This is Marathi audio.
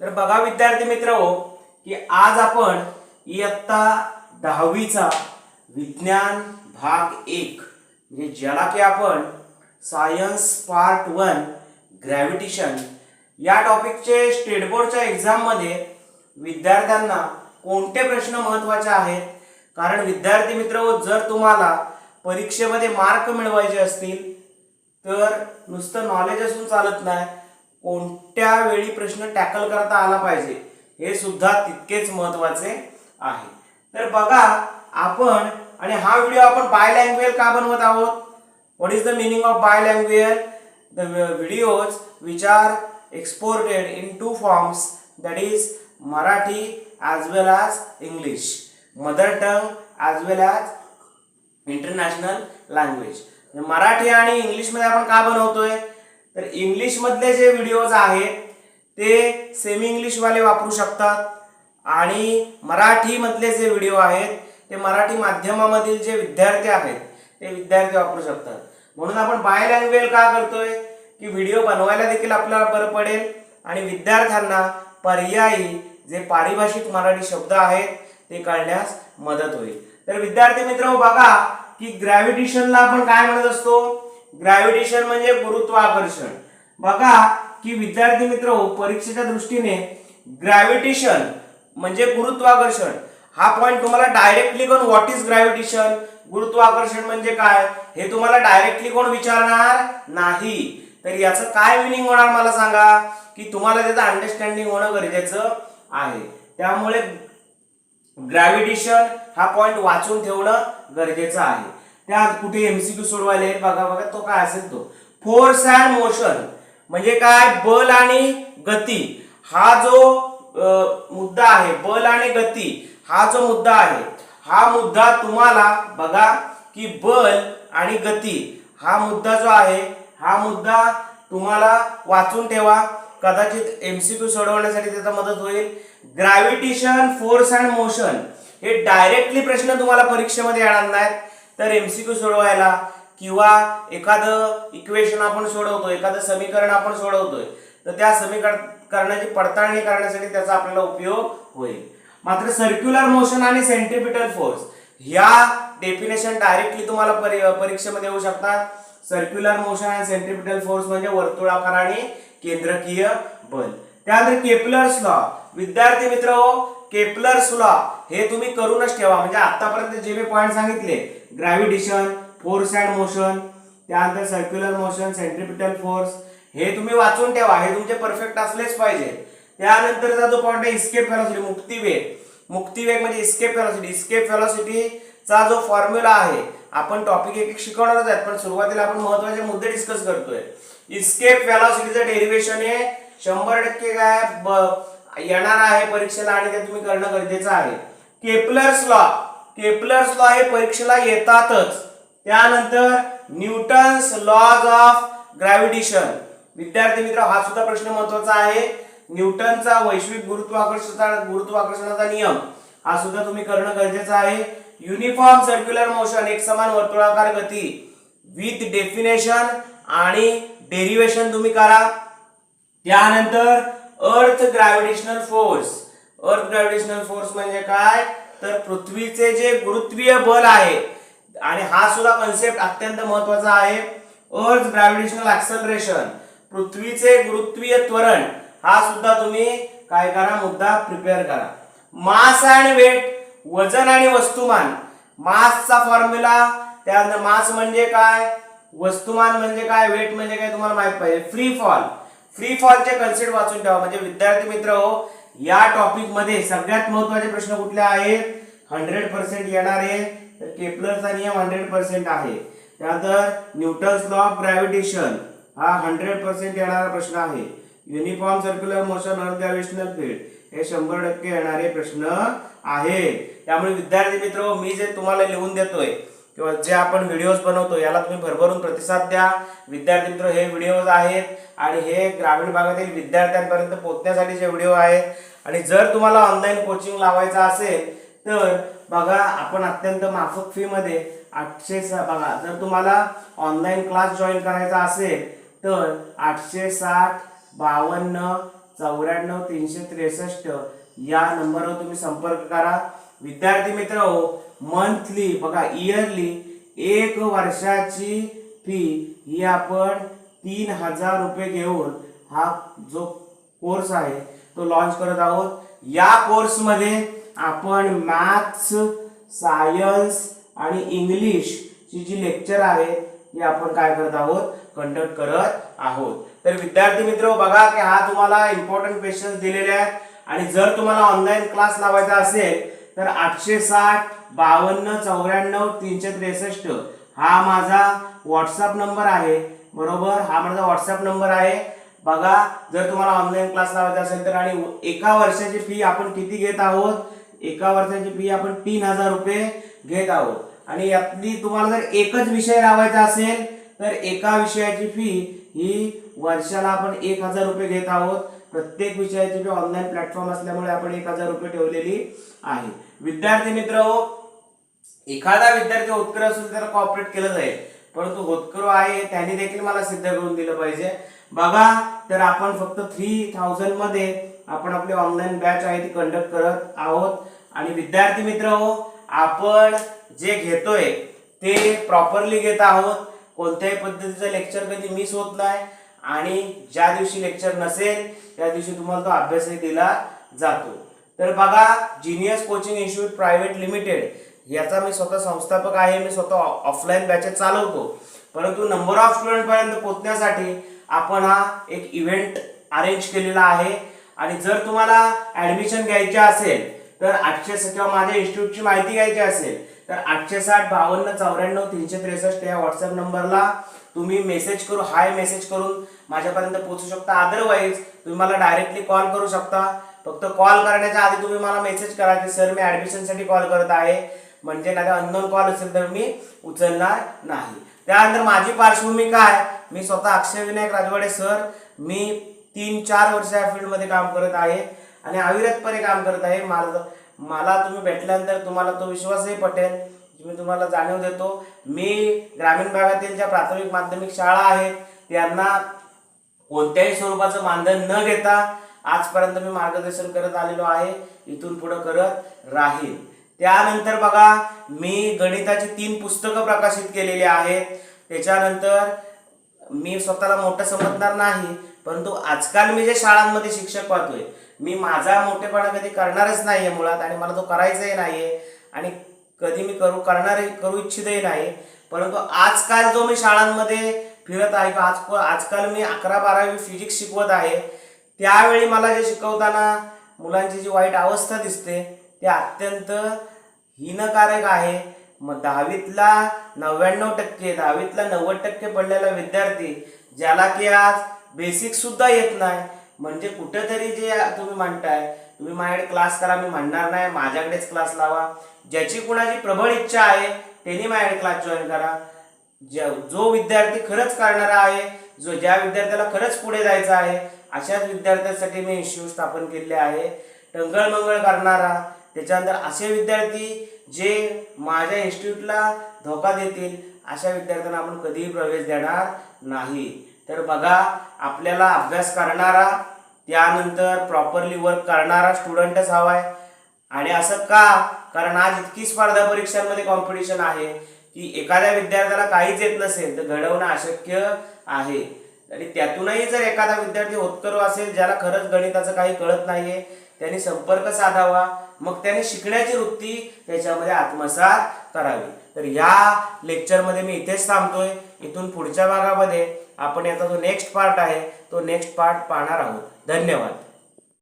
तर बघा विद्यार्थी मित्र हो की आज आपण इयत्ता दहावीचा विज्ञान भाग एक म्हणजे ज्याला की आपण सायन्स पार्ट वन ग्रॅव्हिटेशन या टॉपिकचे स्टेट बोर्डच्या एक्झाममध्ये विद्यार्थ्यांना कोणते प्रश्न महत्त्वाचे आहेत? कारण विद्यार्थी मित्र हो, जर तुम्हाला परीक्षेमध्ये मार्क मिळवायचे असतील तर नुसतं नॉलेज असून चालत नाही. कोणत्या वेळी प्रश्न टॅकल करता आला पाहिजे हे सुद्धा तितकेच महत्त्वाचे आहे. तर बघा आपण आणि हा व्हिडिओ आपण बाय लँग्वेज का बनवत आहोत? What is the meaning of by language the videos which are exported in two forms that is Marathi as well as English mother tongue as well as international language Marathi आणि इंग्लिशमध्ये आपण का बनवतोय? तर इंग्लिशमधले जे व्हिडिओज आहेत ते सेमी इंग्लिशवाले वापरू शकतात. आणि मराठीमधले जे व्हिडिओ आहेत ते मराठी माध्यमामधील जे विद्यार्थी आहेत ते विद्यार्थी वापरू शकतात. म्हणून आपण बाय लँग्वेज का करतोय? की व्हिडिओ बनवायला देखील आपल्याला बरं पडेल. आणि विद्यार्थ्यांना पर्यायी जे पारिभाषिक मराठी शब्द आहेत ते कळण्यास मदत होईल. तर विद्यार्थी मित्र बघा की ग्रॅव्हिटेशनला आपण काय म्हणत असतो? ग्रॅव्हिटेशन म्हणजे गुरुत्वाकर्षण. बघा की विद्यार्थी मित्र परीक्षेच्या दृष्टीने ग्रॅव्हिटेशन म्हणजे गुरुत्वाकर्षण. हा पॉईंट तुम्हाला डायरेक्टली कोण व्हॉट इज ग्रॅव्हिटेशन गुरुत्वाकर्षण म्हणजे काय? हे तुम्हाला डायरेक्टली कोण विचारणार नाही. तर याचं काय मिनिंग होणार मला सांगा? की तुम्हाला त्याचं अंडरस्टँडिंग होणं गरजेचं आहे. त्यामुळे ग्रॅव्हिटेशन हा पॉईंट वाचून ठेवणं गरजेचं आहे. त्यात कुठे एमसीक्यू सोडवायला येईल बघा बघा तो काय असेल तो. फोर्स अँड मोशन म्हणजे काय? बल आणि गती. हा जो मुद्दा आहे बल आणि गती हा जो मुद्दा आहे हा मुद्दा तुम्हाला बघा की बल आणि गती हा मुद्दा जो आहे हा मुद्दा तुम्हाला वाचून ठेवा. कदाचित एमसीक्यू सोडवण्यासाठी त्याचा मदत होईल. ग्रॅव्हिटेशन फोर्स अँड मोशन हे डायरेक्टली प्रश्न तुम्हाला परीक्षेमध्ये येणार नाहीत. तर एमसीक्यू सोडवायला किंवा एखादं इक्वेशन आपण सोडवतो एखादं समीकरण आपण सोडवतोय तर त्या समीकरणाची पडताळणी करण्यासाठी त्याचा आपल्याला उपयोग होईल. मात्र सर्क्युलर मोशन आणि सेंट्रिपिटल फोर्स ह्या डेफिनेशन डायरेक्टली तुम्हाला परी परीक्षेमध्ये येऊ शकतात. सर्क्युलर मोशन आणि सेंट्रिपिटल फोर्स म्हणजे वर्तुळाकार आणि केंद्रकीय बल. त्यानंतर केपलर्स लॉ विद्यार्थी मित्र हो केपलर्स लॉ हे तुम्ही करूनच ठेवा. म्हणजे आतापर्यंत जे मी पॉईंट सांगितले ग्रॅव्हिटेशन फोर्स अँड मोशन त्यानंतर सर्क्युलर मोशन सेंट्रिपिटल फोर्स हे तुम्ही वाचून ठेवा. हे तुमचे परफेक्ट असलेच पाहिजे. त्यानंतरचा जो पॉईंट आहे इस्केप व्हेलॉसिटी मुक्तिवेग मुक्तिवेग म्हणजे इस्केप व्हेलॉसिटी इस्केप व्हेलॉसिटीचा जो फॉर्म्युला आहे आपण टॉपिक एक एक शिकवणारच आहेत पण सुरुवातीला आपण महत्त्वाचे मुद्दे डिस्कस करतोय. इस्केप व्हेलॉसिटीचं डेरिव्हेशन हे शंभर टक्के काय ब- येणार आहे परीक्षेला आणि ते तुम्ही करणं गरजेचं आहे. केपलर्स लॉ केपलर्स लॉ हे परीक्षेला येतातच. त्यानंतर न्यूटन्स लॉज ऑफ ग्रॅव्हिटेशन विद्यार्थी मित्र हा सुद्धा प्रश्न महत्त्वाचा आहे. न्यूटनचा वैश्विक गुरुत्वाकर्षणाचा गुरुत्वाकर्षणाचा नियम हा सुद्धा तुम्ही करणं गरजेचं आहे. युनिफॉर्म सर्क्युलर मोशन एक समान वर्तुळाकार गती. विथ डेफिनेशन आणि डेरिवेशन तुम्ही करा. त्यानंतर earth gravitational force earth gravitational force म्हणजे काय? तर पृथ्वीचे जे गुरुत्वीय बल आहे आणि हा सुद्धा कन्सेप्ट अत्यंत महत्त्वाचा आहे. अर्थ ग्रॅव्हिटेशनल ऍक्सलरेशन पृथ्वीचे गुरुत्वीय त्वरण हा सुद्धा तुम्ही काय करा मुद्दा प्रिपेअर करा. मास अँड वेट वजन आणि वस्तुमान. मासचा फॉर्म्युला त्यानंतर मास म्हणजे काय? वस्तुमान म्हणजे काय? वेट म्हणजे काय? तुम्हाला माहीत पाहिजे. फ्री फॉल फ्री फॉलचे कन्सेप्ट वाचून ठेवा. म्हणजे विद्यार्थी मित्र हो या टॉपिकमध्ये सगळ्यात महत्त्वाचे प्रश्न कुठले आहेत? हंड्रेड पर्सेंट येणारे तर केपलरचा नियम हंड्रेड पर्सेंट आहे. त्यानंतर न्यूटन्स लॉ ऑफ ग्रॅव्हिटेशन हा हंड्रेड पर्सेंट येणारा प्रश्न आहे. Uniform circular motion earth gravitational field हे शंभर टक्के येणारे प्रश्न आहे त्यामुळे विद्यार्थी मित्र मी जे तुम्हाला लिहून देतोय किंवा जे आपण व्हिडिओज बनवतो याला तुम्ही भरभरून प्रतिसाद द्या. विद्यार्थी मित्र हे व्हिडिओज आहेत आणि हे ग्रामीण भागातील विद्यार्थ्यांपर्यंत पोहोचण्यासाठीचे व्हिडिओ आहेत. आणि जर तुम्हाला ऑनलाईन कोचिंग लावायचं असेल तर बघा आपण अत्यंत माफक फीमध्ये आठशे बघा जर तुम्हाला ऑनलाईन क्लास जॉईन करायचा असेल तर आठशे साठ बावन्न चौऱ्याण्णव तीनशे त्रेसष्ट या नंबरवर तुम्ही संपर्क करा. विद्यार्थी मित्र हो मंथली बघा इयरली एक वर्षाची फी ही आपण तीन हजार रुपये घेऊन हा जो कोर्स आहे तो लॉन्च करत आहोत. या कोर्समध्ये आपण मॅथ्स सायन्स आणि इंग्लिश ची जी लेक्चर आहे ती आपण काय करत आहोत कंडक्ट करत आहोत. तर विद्यार्थी मित्र बघा की हा तुम्हाला इम्पॉर्टंट क्वेश्चन दिलेले आहेत. आणि जर तुम्हाला ऑनलाईन क्लास लावायचा असेल तर आठशे साठ बावन्न चौऱ्याण्णव तीनशे त्रेसष्ट. हा माझा व्हॉट्सअप नंबर आहे. बरोबर? हा माझा व्हॉट्सअप नंबर आहे. बघा जर तुम्हाला ऑनलाईन क्लास लावायचा असेल तर आणि एका वर्षाची फी आपण किती घेत आहोत? एका वर्षाची फी आपण तीन हजार रुपये घेत आहोत. आणि यातली तुम्हाला जर एकच विषय लावायचा असेल तर एका विषयाची फी ही वर्षाला आपण एक हजार रुपये घेत आहोत. प्रत्येक विषयाची फी ऑनलाईन प्लॅटफॉर्म असल्यामुळे आपण एक हजार रुपये ठेवलेली आहे. विद्यार्थी मित्र हो एखादा विद्यार्थी होतकर असेल तर कॉपरेट केलं जाईल. परंतु होतकर आहे त्याने देखील मला सिद्ध करून दिलं पाहिजे. बघा तर आपण फक्त थ्री थाउजंडमध्ये आपण आपली ऑनलाईन बॅच आहे ती कंडक्ट करत आहोत. आणि विद्यार्थी मित्र हो आपण जे घेतोय ते प्रॉपरली घेत आहोत. कोणत्याही पद्धतीचं लेक्चर कधी मिस होत नाही. आणि ज्या दिवशी लेक्चर नसेल त्या दिवशी तुम्हाला तो अभ्यासही दिला जातो. तर बघा genius coaching institute private limited याचा मी स्वतः संस्थापक आहे मी स्वतः ऑफलाईन बॅचेस चालवतो. परंतु नंबर ऑफ स्टुडंटपर्यंत पोहोचण्यासाठी आपण हा एक इव्हेंट अरेंज केलेला आहे. आणि जर तुम्हाला ॲडमिशन घ्यायचे असेल तर आठशे किंवा माझ्या इन्स्टिट्यूटची माहिती घ्यायची असेल तर आठशे साठ बावन्न चौऱ्याण्णव तीनशे त्रेसष्ट या व्हॉट्सअप नंबरला तुम्ही मेसेज करू हाय मेसेज करून माझ्यापर्यंत पोहोचू शकता. अदरवाईज तुम्ही मला डायरेक्टली कॉल करू शकता. फक्त कॉल करण्याच्या आधी तुम्ही मला मेसेज करा की सर मी ऍडमिशनसाठी कॉल करत आहे. म्हणजे नाही अननोन कॉल असेल तर मी उचलणार नाही. त्यानंतर माझी पार्श्वभूमी काय मी स्वतः अक्षय विनायक राजवाडे सर मी तीन चार वर्ष या फील्डमध्ये काम करत आहे. आणि अविरतपणे काम करत आहे. मला मला तुम्ही भेटल्यानंतर तुम्हाला तो विश्वासही पटेल मी तुम्हाला जाणीव देतो. मी ग्रामीण भागातील ज्या प्राथमिक माध्यमिक शाळा आहेत त्यांना कोणत्याही स्वरूपाचं मानधन न घेता आजपर्यंत मी मार्गदर्शन करत आलेलो आहे. इथून पुढे करत राहील. त्यानंतर बघा मी गणिताची तीन पुस्तकं प्रकाशित केलेली आहेत. त्याच्यानंतर मी स्वतःला मोठं समजणार नाही परंतु आजकाल मी जे शाळांमध्ये शिक्षक पाहतोय मी माझा मोठेपणा कधी करणारच नाहीये मुळात आणि मला तो करायचाही नाहीये आणि कधी मी करू करणार करू इच्छितही नाही परंतु आजकाल जो मी शाळांमध्ये फिरत आहे किंवा आज आजकाल मी अकरा बारावी फिजिक्स शिकवत आहे. त्यावेळी मला जे शिकवताना मुलांची जी वाईट अवस्था दिसते ते अत्यंत हीनकारक आहे. मग दहावीतला नव्याण्णव टक्के दहावीतला नव्वद टक्के पडलेला विद्यार्थी ज्याला की आज बेसिक सुद्धा येत नाही. म्हणजे कुठेतरी जे तुम्ही म्हणताय तुम्ही माझ्याकडे क्लास करा मी म्हणणार नाही माझ्याकडेच क्लास लावा. ज्याची कुणाची प्रबळ इच्छा आहे त्यांनी माझ्याकडे क्लास जॉईन करा. ज्या जो विद्यार्थी खरंच करणारा आहे जो ज्या विद्यार्थ्याला खरंच पुढे जायचं आहे अशाच विद्यार्थ्यांसाठी मी इन्स्टिट्यूट स्थापन केले आहे. टंगळमंगळ करणारा त्याच्यानंतर असे विद्यार्थी जे माझ्या इन्स्टिट्यूटला धोका देतील अशा विद्यार्थ्यांना आपण कधीही प्रवेश देणार नाही. तर बघा आपल्याला अभ्यास करणारा त्यानंतर प्रॉपरली वर्क करणारा स्टुडंटच हवा आहे आणि असं का? कारण आज इतकी स्पर्धा परीक्षांमध्ये कॉम्पिटिशन आहे. की एखाद्या विद्यार्थ्याला काहीच येत नसेल तर घडवणं अशक्य आहे. आणि त्यातूनही जर एखादा विद्यार्थी होतकरू असेल ज्याला खरंच गणिताचं काही कळत नाहीये त्यांनी संपर्क साधावा. मग त्याने शिकण्याची वृत्ती त्याच्यामध्ये आत्मसात करावी. तर या लेक्चरमध्ये मी इथेच थांबतोय. इथून पुढच्या भागामध्ये आपण याचा जो नेक्स्ट पार्ट आहे तो नेक्स्ट पार्ट पाहणार आहोत. धन्यवाद.